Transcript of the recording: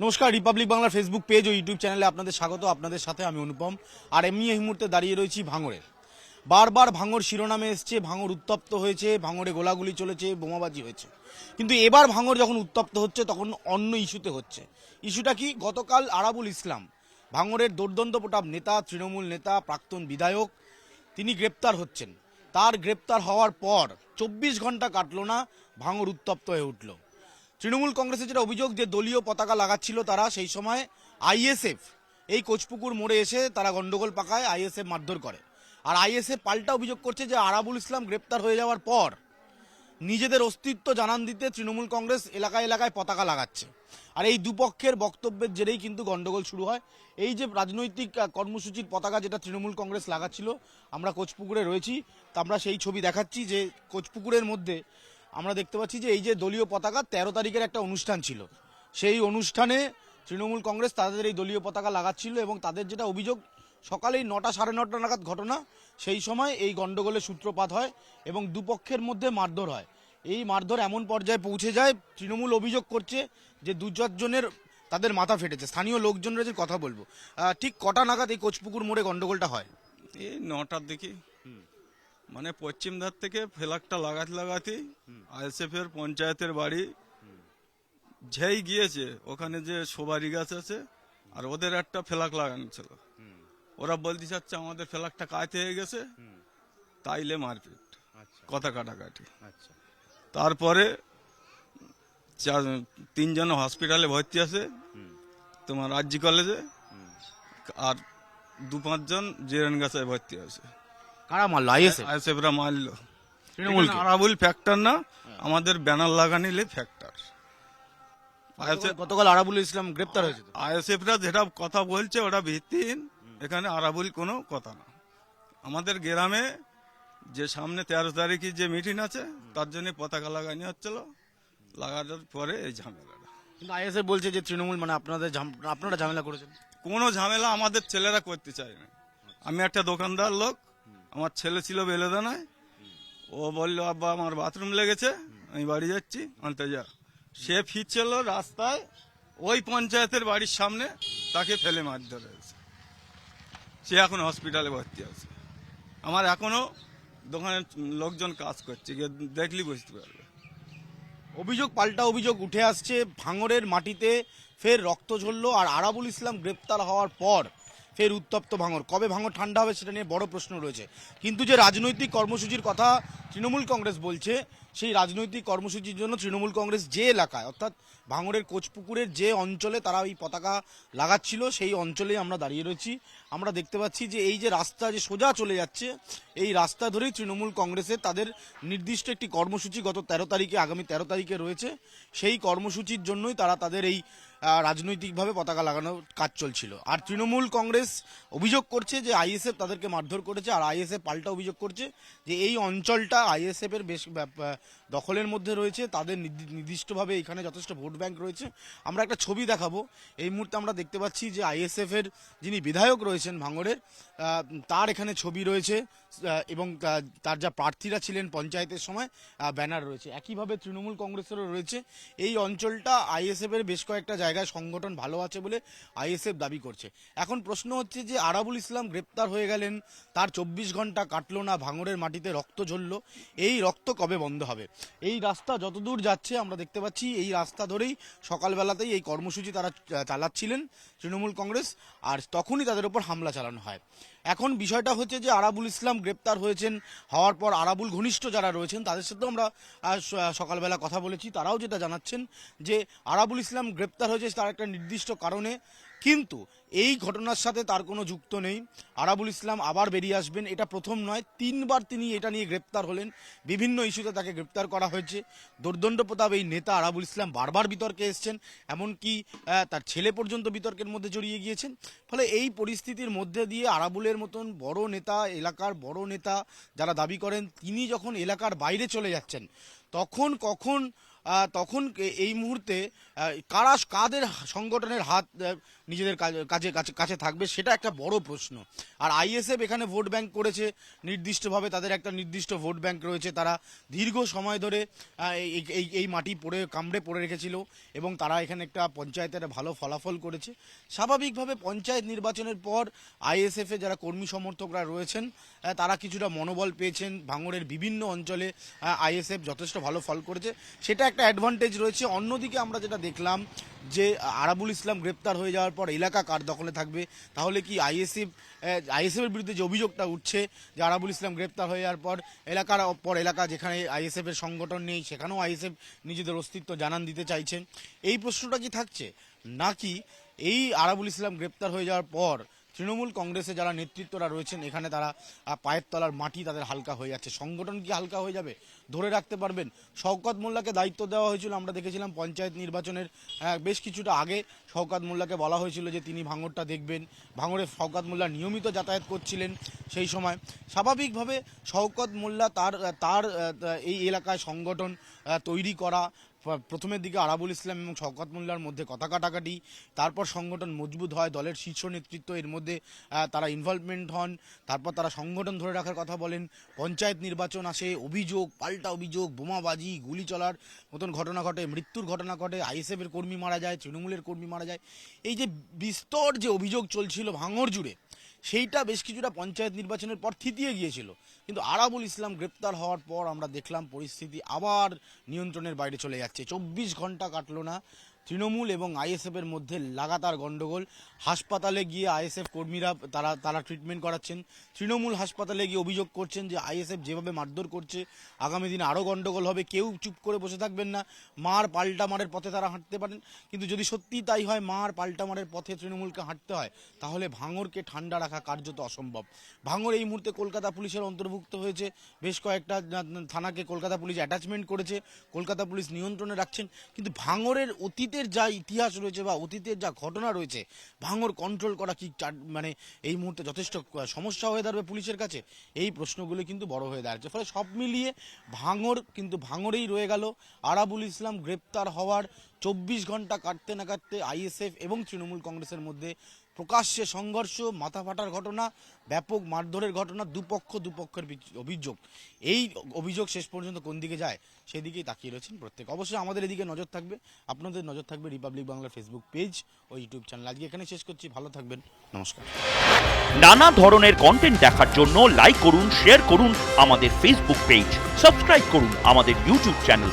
নমস্কার রিপাবলিক বাংলার Facebook page ও ইউটিউব চ্যানেলে আপনাদের স্বাগত, আপনাদের সাথে আমি অনুপম, আর এমনি এই মুহূর্তে দাঁড়িয়ে রয়েছি ভাঙড়ে। বারবার ভাঙর শিরোনামে এসছে ভাঙর উত্তপ্ত হয়েছে, ভাঙড়ে গোলাগুলি চলেছে, বোমাবাজি হয়েছে। কিন্তু এবার ভাঙর যখন উত্তপ্ত হচ্ছে, তখন অন্য ইস্যুতে হচ্ছে। ইস্যুটা কি? গতকাল আরাবুল ইসলাম ভাঙরের দুর্দন্ত প্রতাপ নেতা, তৃণমূল নেতা, প্রাক্তন বিধায়ক, তিনি গ্রেপ্তার হচ্ছেন। তার গ্রেপ্তার হওয়ার পর চব্বিশ ঘণ্টা কাটলো না ভাঙর উত্তপ্ত হয়ে উঠল। তৃণমূল কংগ্রেসের যেটা অভিযোগ যে দলীয় পতাকা লাগাচ্ছিল তারা সেই সময় আইএসএফ, এই কোচপুকুর মোড়ে এসে তারা গন্ডগোল পাকায়, আইএসএফ মারধর করে। আর আইএসএফ পাল্টা অভিযোগ করছে যে আরাবুল ইসলাম গ্রেপ্তার হয়ে যাওয়ার পর নিজেদের অস্তিত্ব জানান দিতে তৃণমূল কংগ্রেস এলাকায় এলাকায় পতাকা লাগাচ্ছে। আর এই দুপক্ষের বক্তব্যের জেরেই কিন্তু গন্ডগোল শুরু হয়। এই যে রাজনৈতিক কর্মসূচির পতাকা যেটা তৃণমূল কংগ্রেস লাগাচ্ছিল, আমরা কোচপুকুরে রয়েছি। তা আমরা সেই ছবি দেখাচ্ছি যে কোচপুকুরের মধ্যে আমরা দেখতে পাচ্ছি যে এই যে দলীয় পতাকা তেরো তারিখের একটা অনুষ্ঠান ছিল। সেই অনুষ্ঠানে তৃণমূল কংগ্রেস তাদের এই দলীয় পতাকা লাগাচ্ছিল এবং তাদের যেটা অভিযোগ, সকালেই নটা সাড়ে নটা নাগাদ ঘটনা, সেই সময় এই গন্ডগোলের সূত্রপাত হয় এবং দুপক্ষের মধ্যে মারধর হয়। এই মারধর এমন পর্যায়ে পৌঁছে যায়, তৃণমূল অভিযোগ করছে যে দু চারজনের তাদের মাথা ফেটেছে। স্থানীয় লোকজন রয়েছে, কথা বলব। ঠিক কটা নাগাদ এই কোচপুকুর মোড়ে গন্ডগোলটা হয়? এই নটার দিকে। মানে পশ্চিম ধার থেকে ফ্ল্যাগটা লাগাতে লাগাতে আইএসএফ এর পঞ্চায়েতের বাড়ি যেই গিয়েছে ওখানে যে সবারি গাছ আছে আর ওদের একটা ফ্ল্যাগ লাগানো ছিল। ওরা বলতে চাচ্ছে আমাদের ফ্ল্যাগটা কায়তে হয়ে গেছে তাইলে মারপিট। কথা কাটাকাটি। আচ্ছা। তারপরে তিনজন হসপিটালে ভর্তি আছে তোমার রাজ্যি কলেজে আর দু পাঁচজন জেরেন গাছায় ভর্তি আছে। কারা মারলো? আইএসএফ আইএসএফরা মারলো। তৃণমূলকে? এখানে আরাবুল ফ্যাক্টর না আমাদের ব্যানার লাগানিলে ফ্যাক্টর গতকাল আরাবুল ইসলাম গ্রেপ্তার হয়েছে। আইএসএফরা যেটা কথা বলছে ওটা ভিত্তিহীন। এখানে আরাবুল কোনো কথা না। আমাদের গ্রামে যে সামনে তেরো তারিখে যে মিটিং আছে তার জন্য পতাকা লাগানি হচ্ছিল। লাগানোর পরে এই ঝামেলাটা। কিন্তু আইএসএফ বলছে যে তৃণমূল মানে আপনাদের আপনারা ঝামেলা করেছেন। কোনো ঝামেলা আমাদের ছেলেরা করতে চায় না। আমি একটা দোকানদার লোক আমার ছেলে ছিল বেলেদানায়। ও বলল, আব্বা, আমার বাথরুম লেগেছে, আমি বাড়ি যাচ্ছি, আনতে যা। সে ফিরছিল রাস্তায়, ওই পঞ্চায়েতের বাড়ির সামনে, তাকে ফেলে মার ধরেছে সে এখন হসপিটালে ভর্তি আছে। আমার এখনও দোকানের লোকজন কাজ করছে, গিয়ে দেখলি বুঝতে পারবে। অভিযোগ, পাল্টা অভিযোগ উঠে আসছে ভাঙরের মাটিতে ফের রক্ত ঝরল, আর আরাবুল ইসলাম গ্রেপ্তার হওয়ার পর ফের উত্তপ্ত ভাঙর। কবে ভাঙর ঠান্ডা হবে সেটা নিয়ে বড় প্রশ্ন রয়েছে। কিন্তু যে রাজনৈতিক কর্মসূচির কথা তৃণমূল কংগ্রেস বলছে, সেই রাজনৈতিক কর্মসূচির জন্য তৃণমূল কংগ্রেস যে এলাকায়, অর্থাৎ ভাঙরের কোচপুকুরের যে অঞ্চলে তারা ওই পতাকা লাগাচ্ছিল, সেই অঞ্চলে আমরা দাঁড়িয়ে রয়েছি। আমরা দেখতে পাচ্ছি যে এই যে রাস্তা যে সোজা চলে যাচ্ছে, এই রাস্তা ধরেই তৃণমূল কংগ্রেসের তাদের নির্দিষ্ট একটি কর্মসূচি গত তেরো তারিখে, আগামী তেরো তারিখে রয়েছে। সেই কর্মসূচির জন্যই তারা তাদের এই রাজনৈতিকভাবে পতাকা লাগানোর কাজ চলছিল। আর তৃণমূল কংগ্রেস অভিযোগ করছে যে আইএসএফ তাদেরকে মারধর করেছে, আর আইএসএফ পাল্টা অভিযোগ করছে যে এই অঞ্চলটা আইএসএফ এর বেশ দখলের মধ্যে রয়েছে, তাদের নির্দি- নির্দিষ্টভাবে এখানে যথেষ্ট ভোট ব্যাংক রয়েছে। আমরা একটা ছবি দেখাবো। এই মুহূর্তে আমরা দেখতে পাচ্ছি যে আইএসএফ এর যিনি বিধায়ক রয়েছেন ভাঙড়ের তার এখানে ছবি রয়েছে এবং তার যা প্রার্থীরা ছিলেন পঞ্চায়েতের সময় ব্যানার রয়েছে। একইভাবে তৃণমূল কংগ্রেসেরও রয়েছে। এই অঞ্চলটা আইএসএফ এর বেশ কয়েকটা জায়গায় সংগঠন ভালো আছে বলে আইএসএফ দাবি করছে। এখন প্রশ্ন হচ্ছে যে আরাবুল ইসলাম গ্রেপ্তার হয়ে গেলেন, তার চব্বিশ ঘণ্টা কাটলো না, ভাঙড়ের মাটিতে রক্ত ঝরলো, এই রক্ত কবে বন্ধ হবে? এই রাস্তা যতদূর যাচ্ছে আমরা দেখতে পাচ্ছি, এই রাস্তা ধরেই সকালবেলাতেই এই কর্মসূচি তারা চালাচ্ছিলেন তৃণমূল কংগ্রেস, আর তখনই তাদের উপর হামলা চালানো হয়। এখন বিষয়টা হচ্ছে যে আরাবুল ইসলাম গ্রেপ্তার হয়েছেন, হওয়ার পর আরাবুল ঘনিষ্ঠ যারা রয়েছেন, তাদের সাথেও আমরা সকালবেলা কথা বলেছি, তারাও যেটা জানাচ্ছেন যে আরাবুল ইসলাম গ্রেপ্তার হয়েছে তার একটা নির্দিষ্ট কারণে। কিন্তু এই ঘটনার সাথে তার কোনো যুক্ত নেই। আরাবুল ইসলাম আবার বেরিয়ে আসবেন, এটা প্রথম নয়। তিনবার তিনি এটা নিয়ে গ্রেপ্তার হলেন। বিভিন্ন ইস্যুতে তাকে গ্রেপ্তার করা হয়েছে। দুর্দণ্ড প্রতাপ এই নেতা আরাবুল ইসলাম বারবার বিতর্কে এসছেন, এমনকি তার ছেলে পর্যন্ত বিতর্কের মধ্যে জড়িয়ে গিয়েছেন। ফলে এই পরিস্থিতির মধ্যে দিয়ে আরাবুলের মতন বড় নেতা, এলাকার বড় নেতা যারা দাবি করেন, তিনি যখন এলাকার বাইরে চলে যাচ্ছেন, তখন কখন তখন এই মুহূর্তে কারা কাদের সংগঠনের হাত নিজেদের কাজে কাছে থাকবে সেটা একটা বড় প্রশ্ন। আর আইএসএফ এখানে ভোট ব্যাংক করেছে, নির্দিষ্টভাবে তাদের একটা নির্দিষ্ট ভোট ব্যাংক রয়েছে, তারা দীর্ঘ সময় ধরে এই- এই মাটি পড়ে, কামড়ে পড়ে রেখেছিল এবং তারা এখানে একটা পঞ্চায়েতের ভালো ফলাফল করেছে। স্বাভাবিকভাবে পঞ্চায়েত নির্বাচনের পর আইএসএফ যারা কর্মী সমর্থকরা রয়েছেন তারা কিছুটা মনোবল পেয়েছেন। ভাঙড়ের বিভিন্ন অঞ্চলে আইএসএফ যথেষ্ট ভালো ফল করেছে। সেটা একটা অ্যাডভান্টেজ রয়েছে। অন্যদিকে আমরা যেটা দেখলাম যে, আরাবুল ইসলাম গ্রেপ্তার হয়ে যাওয়ার পর এলাকা কার দখলে থাকবে? তাহলে কি আইএসএফ আইএসএফের বিরুদ্ধে যে অভিযোগটা উঠছে যে আরাবুল ইসলাম গ্রেপ্তার হয়ে যাওয়ার পর এলাকার পর এলাকা যেখানে আইএসএফ এর সংগঠন নেই, সেখানেও আইএসএফ নিজেদের অস্তিত্ব জানান দিতে চাইছেন এই প্রশ্নটা কি থাকছে? নাকি এই আরাবুল ইসলাম গ্রেপ্তার হয়ে যাওয়ার পর তৃণমূল কংগ্রেসে যারা নেতৃত্বরা রয়েছেন, এখানে তারা পায়ের তলার মাটি তাদের হালকা হয়ে যাচ্ছে। সংগঠন কি হালকা হয়ে যাবে? ধরে রাখতে পারবেন। শওকত মোল্লাকে দায়িত্ব দেওয়া হয়েছিল, আমরা দেখেছিলাম পঞ্চায়েত নির্বাচনের বেশ কিছুটা আগে শওকত মোল্লাকে বলা হয়েছিল যে তিনি ভাঙরটা দেখবেন। ভাঙড়ে শওকত মোল্লা নিয়মিত যাতায়াত করছিলেন সেই সময়। স্বাভাবিকভাবে শওকত মোল্লা তার তার এই এলাকায় সংগঠন তৈরি করা প্রথমের দিকে আরাবুল ইসলাম এবং শওকত মোল্লার মধ্যে কথা কাটাকাটি, তারপর সংগঠন মজবুত হয়, দলের শীর্ষ নেতৃত্ব এর মধ্যে তারা ইনভলভমেন্ট হন, তারপর তারা সংগঠন ধরে রাখার কথা বলেন, পঞ্চায়েত নির্বাচন আসে, অভিযোগ, পাল্টা অভিযোগ, বোমাবাজি, গুলি চলার মতন ঘটনা ঘটে, মৃত্যুর ঘটনা ঘটে, আইএসএফের কর্মী মারা যায়, তৃণমূলের কর্মী মারা যায়। এই যে বিস্তর যে অভিযোগ চলছিল ভাঙড় জুড়ে সেইটা বেশ কিছুটা পঞ্চায়েত নির্বাচনের পর থিতিয়ে গিয়েছিল। কিন্তু আরাবুল ইসলাম গ্রেপ্তার হওয়ার পর আমরা দেখলাম পরিস্থিতি আবার নিয়ন্ত্রণের বাইরে চলে যাচ্ছে। চব্বিশ ঘণ্টা কাটলো না। তৃণমূল এবং আইএসএফ এর মধ্যে লাগাতার গন্ডগোল। হাসপাতালে গিয়ে আইএসএফ কর্মীরা তারা তারা ট্রিটমেন্ট করাচ্ছেন। তৃণমূল হাসপাতালে গিয়ে অভিযোগ করছেন যে আইএসএফ যেভাবে মারধর করছে, আগামী দিনে আরও গন্ডগোল হবে। কেউ চুপ করে বসে থাকবেন না। মার পাল্টা মারের পথে তারা হাঁটতে পারেন। কিন্তু যদি সত্যি তাই হয়, মার পাল্টা মারের পথে তৃণমূলকে হাঁটতে হয়, তাহলে ভাঙরকে ঠান্ডা রাখা কার্যত অসম্ভব। ভাঙর এই মুহূর্তে কলকাতা পুলিশের অন্তর্ভুক্ত হয়েছে। বেশ কয়েকটা থানাকে কলকাতা পুলিশ অ্যাটাচমেন্ট করেছে। কলকাতা পুলিশ নিয়ন্ত্রণে রাখছেন। কিন্তু ভাঙরের অতীতের যা ইতিহাস রয়েছে বা অতীতের যা ঘটনা রয়েছে, ভাঙর কন্ট্রোল করা কি মানে এই মুহূর্তে যথেষ্ট সমস্যা হয়ে দাঁড়াবে পুলিশের কাছে? এই প্রশ্নগুলো কিন্তু বড় হয়ে দাঁড়াচ্ছে। ফলে সব মিলিয়ে ভাঙর কিন্তু ভাঙরেই রয়ে গেল। আরাবুল ইসলাম গ্রেপ্তার হওয়ার চব্বিশ ঘণ্টা কাটতে না কাটতে আইএসএফ এবং তৃণমূল কংগ্রেসের মধ্যে প্রকাশ্যে সংঘর্ষ মাথা ফাটার ঘটনা, ব্যাপক মারধরের ঘটনা, দুপক্ষ, দুপক্ষের অভিযোগ। এই অভিযোগ শেষ পর্যন্ত কোন দিকে যায় সেদিকেই তাকিয়ে রয়েছেন প্রত্যেক। অবশ্যই আমাদের এদিকে নজর থাকবে, আপনাদের নজর থাকবে রিপাবলিক বাংলার ফেসবুক পেজ ও ইউটিউব চ্যানেল আজকে এখানে শেষ করছি, ভালো থাকবেন, নমস্কার। নানা ধরনের কন্টেন্ট দেখার জন্য লাইক করুন শেয়ার করুন আমাদের ফেসবুক পেজ সাবস্ক্রাইব করুন আমাদের ইউটিউব চ্যানেল